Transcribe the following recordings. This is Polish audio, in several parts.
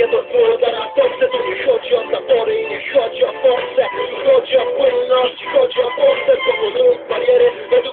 dietro solo dalla tosse Tu mi scioggi a sapore, mi scioggi a forze Mi scioggi a quello, ci scioggi a forze Come un barriere e tu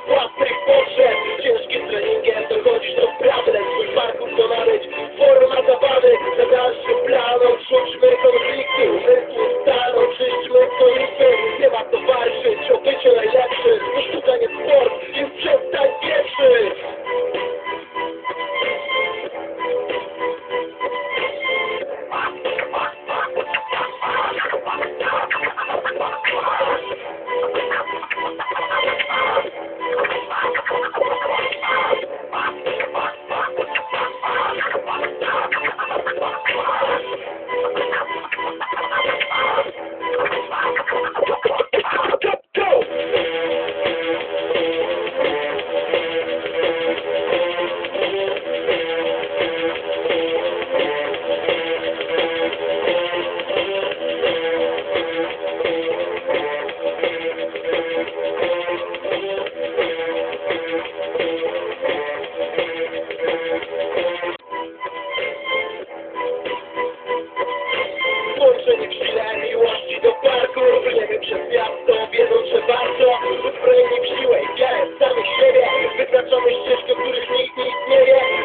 Zaproszeni w sile miłości do parku. Płyniemy przez miasto, wiedząc, że warto. Uzbrojeni w siłę i wiarę samych siebie. Wyznaczamy ścieżki, których nikt nie wie